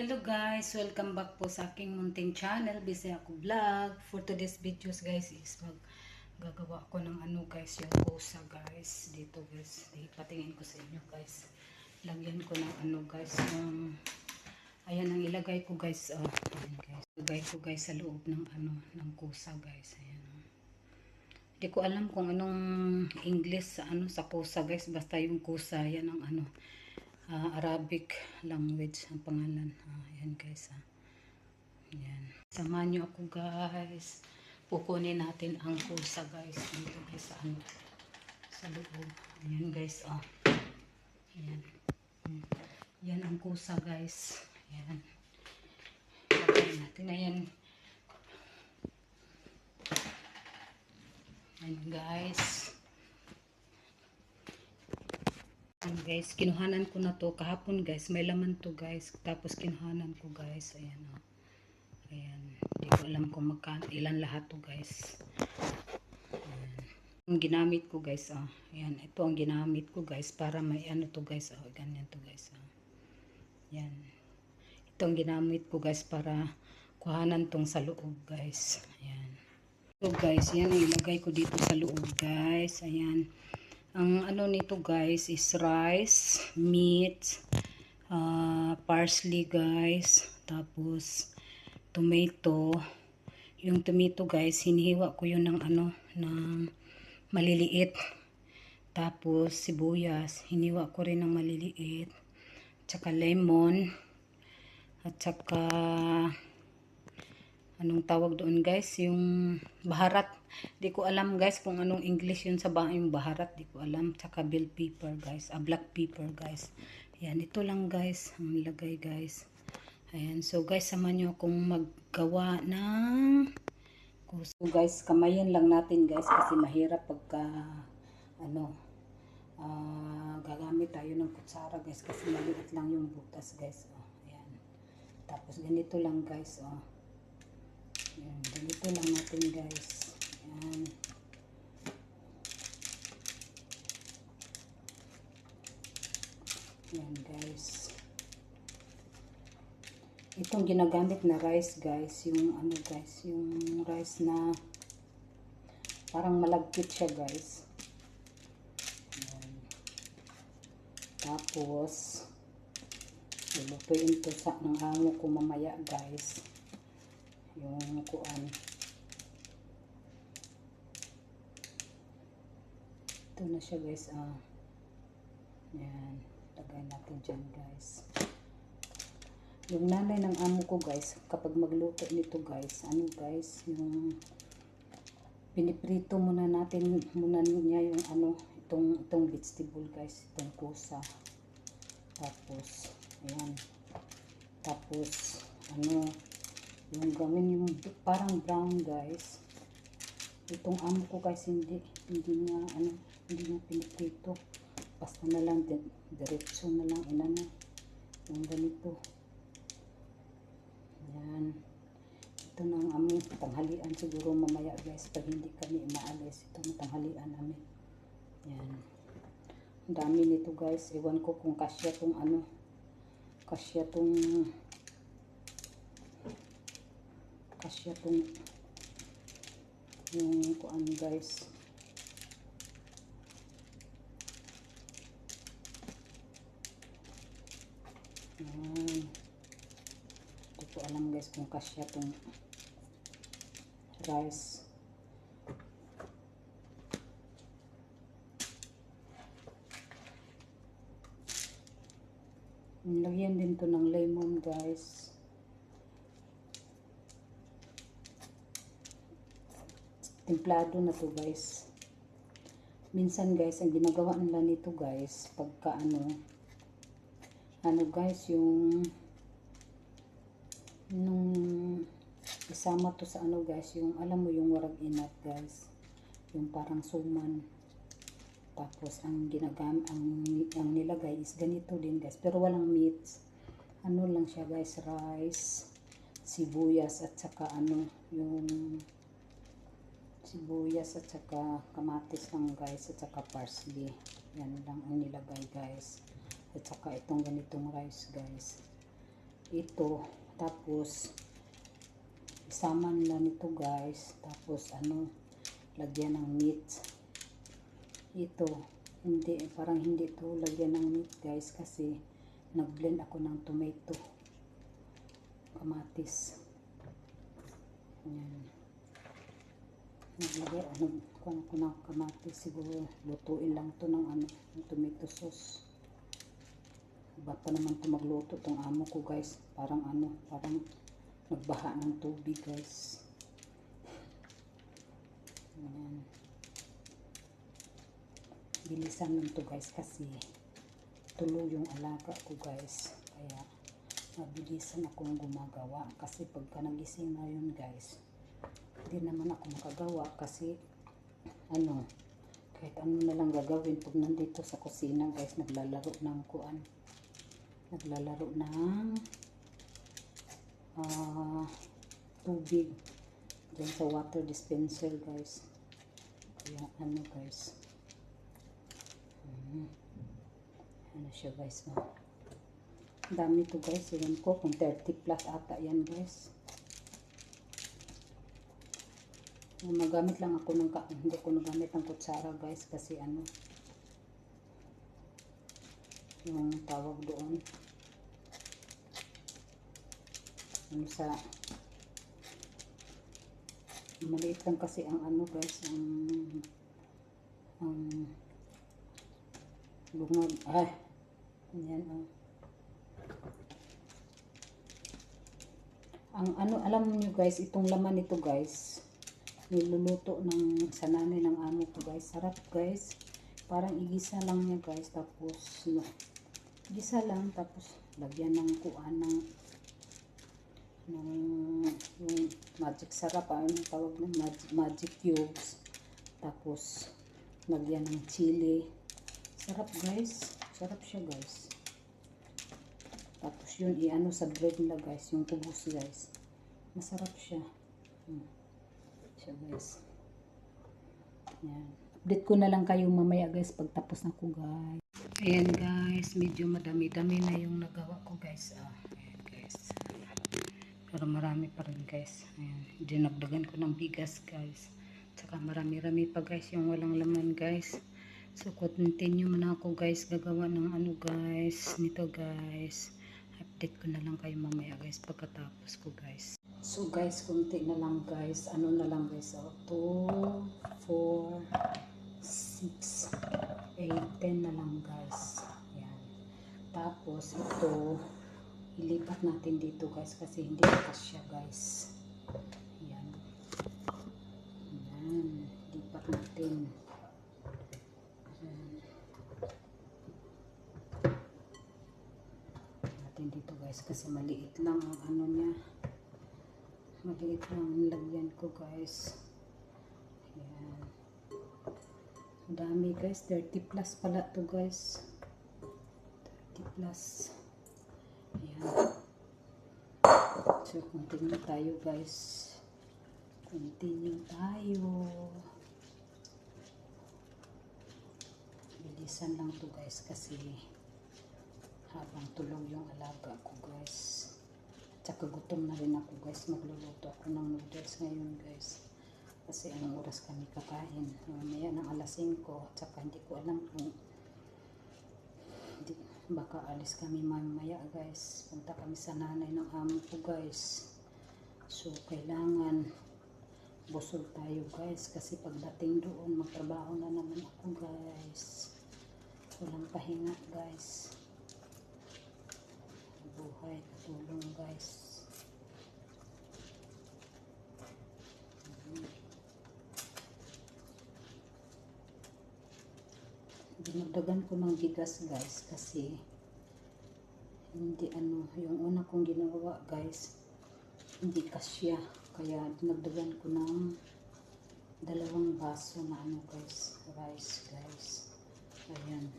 Hello guys, welcome back po sa aking munting channel, Bisaya ako vlog. For today's videos guys is mag gagawa ko ng ano guys, yung pusa guys. Dito guys, di patingin ko sa inyo guys. Lagyan ko ng ano guys, yung ayan ang ilagay ko guys. Oh, ayan guys. Ilagay ko guys sa loob ng ano, ng kusa guys. Ayan. Hindi ko alam kung anong English sa ano sa kusa guys, basta yung kusa yan ang ano ah, Arabic language ang pangalan. Ah, ayan guys. Ah. Ayan. Samahan nyo ako guys. Pukunin natin ang kusa guys. Dito guys sa ano. Sa loob. Ayan guys. Oh. Ayan. Hmm. Yan ang kusa guys. Ayan. Lagay natin. Ayan. Ayan guys. Ayan guys, kinuhanan ko na to kahapon guys. May laman to guys. Tapos kinuhanan ko guys. Ayan o. Ayan. Hindi ko alam kung magkano, ilan lahat to guys. Ayan. Ang ginamit ko guys. Oh. Ayan. Ito ang ginamit ko guys. Para may ano to guys. Oh. Ganyan to guys. Oh. Ayan. Ito ang ginamit ko guys para kuhanan tong sa loob guys. Ayan. So guys, yan ang ilagay ko dito sa loob guys. Ayan. Ang ano nito guys is rice, meat, uh, parsley guys, tapos tomato. Yung tomato guys, hinihiwa ko yun ng ano, ng maliliit. Tapos sibuyas, hiniwa ko rin ng maliliit. Tsaka lemon. At tsaka anong tawag doon guys, yung baharat. Di ko alam guys kung anong English yun sa ba baharat, di ko alam. Tsaka bell pepper guys, a black pepper guys. Ayan, ito lang guys, ang nilagay guys. Ayan, so guys, sama nyo akong maggawa ng So guys, kamayin lang natin guys kasi mahirap pagka ano, ah, gagamit tayo ng kutsara guys kasi maliit lang yung butas guys. Oh, ayan. Tapos ganito lang guys, oh. Ayan, ganito lang natin guys. Ayan. Ayan guys. Itong ginagamit na rice guys, yung ano guys, yung rice na parang malagkit siya guys. Ayan. Tapos, lulutuin to sa ng amo ko mamaya guys yung kuan ito na siya guys ah. Yan. Lagay natin dyan guys. Yung nanay ng amo ko guys kapag magluto nito guys ano guys yung piniprito muna natin muna niya yung ano itong itong vegetable guys itong kusa tapos ayan. Tapos ano yung gawin yung parang brown guys. Itong amo ko guys hindi hindi niya ano hindi niya piniprito basta na lang di, diretso na lang inano yung ganito. Yan. Ito na ang aming tanghalian siguro mamaya guys pag hindi kami inaalis. Ito ang tanghalian namin. Yan. Ang dami nito guys. Ewan ko kung kasya tong ano kasya tong kasya tong yung kuan guys. Ayan. Hindi ko alam guys kung kasya tong rice. Lagyan din to ng lemon guys templado na to guys. Minsan guys ang ginagawa nila nito guys pagka ano ano guys yung nung isama to sa ano guys yung alam mo yung warag inat guys yung parang suman. Tapos ang ginagam ang, ang nilagay is ganito din guys pero walang meat. Ano lang siya guys rice sibuyas at saka ano yung sibuyas at saka kamatis lang guys at saka parsley. Yan lang ang nilagay guys. At saka itong ganitong rice guys. Ito tapos isama nila nito guys. Tapos ano lagyan ng meat. Ito hindi parang hindi to lagyan ng meat guys kasi nagblend ako ng tomato kamatis. Yan naglagay ano kung ako ng kamatis siguro lutuin lang to ng ano ng tomato sauce pa naman to magluto tong amo ko guys. Parang ano parang nagbaha ng tubig guys. Yan bilisan lang to guys kasi tulo yung alaga ko guys. Kaya mabilisan akong gumagawa kasi pagka nagising na yun guys hindi naman ako makagawa kasi ano kahit ano na lang gagawin pag nandito sa kusina guys naglalaro ng kuan naglalaro ng ah, tubig dyan sa water dispenser guys. Kaya ano guys. Hmm. ano siya guys? Ang dami to guys. Yun ko kung 30 plus ata yan guys Magamit lang ako ng hindi ko nagamit ng kutsara guys kasi ano yung tawag doon yung sa maliit lang kasi ang ano guys ang ang lungag ay yan oh. ang ano alam niyo guys itong laman nito guys niluluto ng sa ng amo ko guys. Sarap guys. Parang igisa lang niya guys. Tapos no, igisa lang tapos lagyan ng kuan ng ng yung magic sarap ano tawag ng magic, magic cubes. Tapos lagyan ng chili. Sarap guys. Sarap siya guys. Tapos yun iano sa bread nila guys yung kubos guys. Masarap siya. Hmm siya guys. Yan. Update ko na lang kayo mamaya guys pagtapos na ko guys. Ayan guys, medyo madami-dami na yung nagawa ko guys. Ah, ayan guys. Pero marami pa rin guys. Ayan. Dinagdagan ko ng bigas guys. Tsaka marami-rami pa guys yung walang laman guys. So continue muna ako guys gagawa ng ano guys. Nito guys. Update ko na lang kayo mamaya guys pagkatapos ko guys. So guys, kunti na lang guys. Ano na lang guys. Oh, 2, 4, 6, 8, 10 na lang guys. Yan. Tapos ito, ilipat natin dito guys kasi hindi kasya guys. Yan. Yan. Lipat natin. Yan. Natin dito guys kasi maliit lang ang ano niya maliit lang ang lagyan ko guys. Yan dami guys. 30 plus pala to guys. 30 plus. Yan so continue tayo guys. Continue tayo. Bilisan lang to guys kasi habang tulog yung alaga ko guys Tsaka gutom na rin ako guys. Magluluto ako ng noodles ngayon guys. Kasi anong oras kami kakain. Mamaya ng alas 5. Tsaka hindi ko alam kung hindi, baka alis kami mamaya guys. Punta kami sa nanay ng amo ko guys. So kailangan busog tayo guys. Kasi pagdating doon magtrabaho na naman ako guys. Walang pahinga guys buhay tulong guys. Dinagdagan ko ng bigas guys kasi hindi ano yung una kong ginawa guys hindi kasya. Kaya dinagdagan ko ng dalawang baso na ano guys rice guys. Ayan.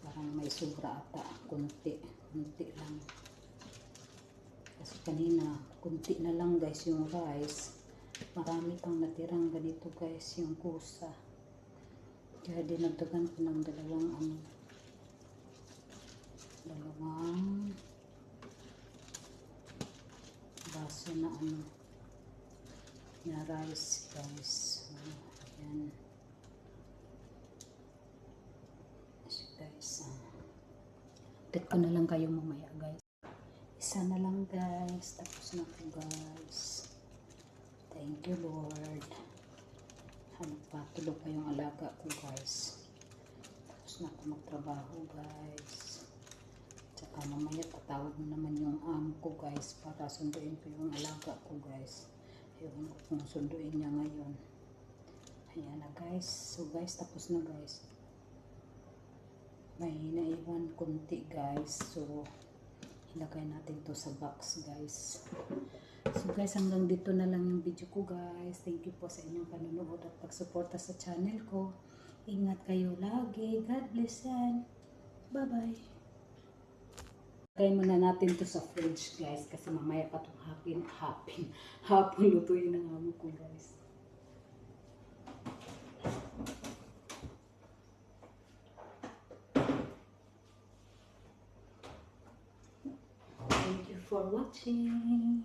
Parang may sobra ata kunti kunti kanina kunti na lang guys yung rice marami pang natirang ganito guys yung kusa kaya dinagdagan ko ng dalawang ano dalawang piraso na ano na rice guys. Oh, ayan. Guys. Update ko na lang kayo mamaya guys. Isa na lang guys. Tapos na po guys. Thank you Lord. Hanap pa. Yung alaga ko guys. Tapos na ako magtrabaho guys. Tsaka mamaya tatawag na naman yung amo ko guys para sunduin ko yung alaga ko guys. Ewan ko kung sunduin niya ngayon. Ayan na guys. So guys, tapos na guys. May naiwan konti guys. So, ilagay natin to sa box guys. So guys, hanggang dito na lang yung video ko guys. Thank you po sa inyong panonood at pagsuporta sa channel ko. Ingat kayo lagi. God bless and bye-bye. Lagay muna natin to sa fridge guys kasi mamaya pa itong hapin, hapin, hapon lutuin ng amo ko guys. For watching.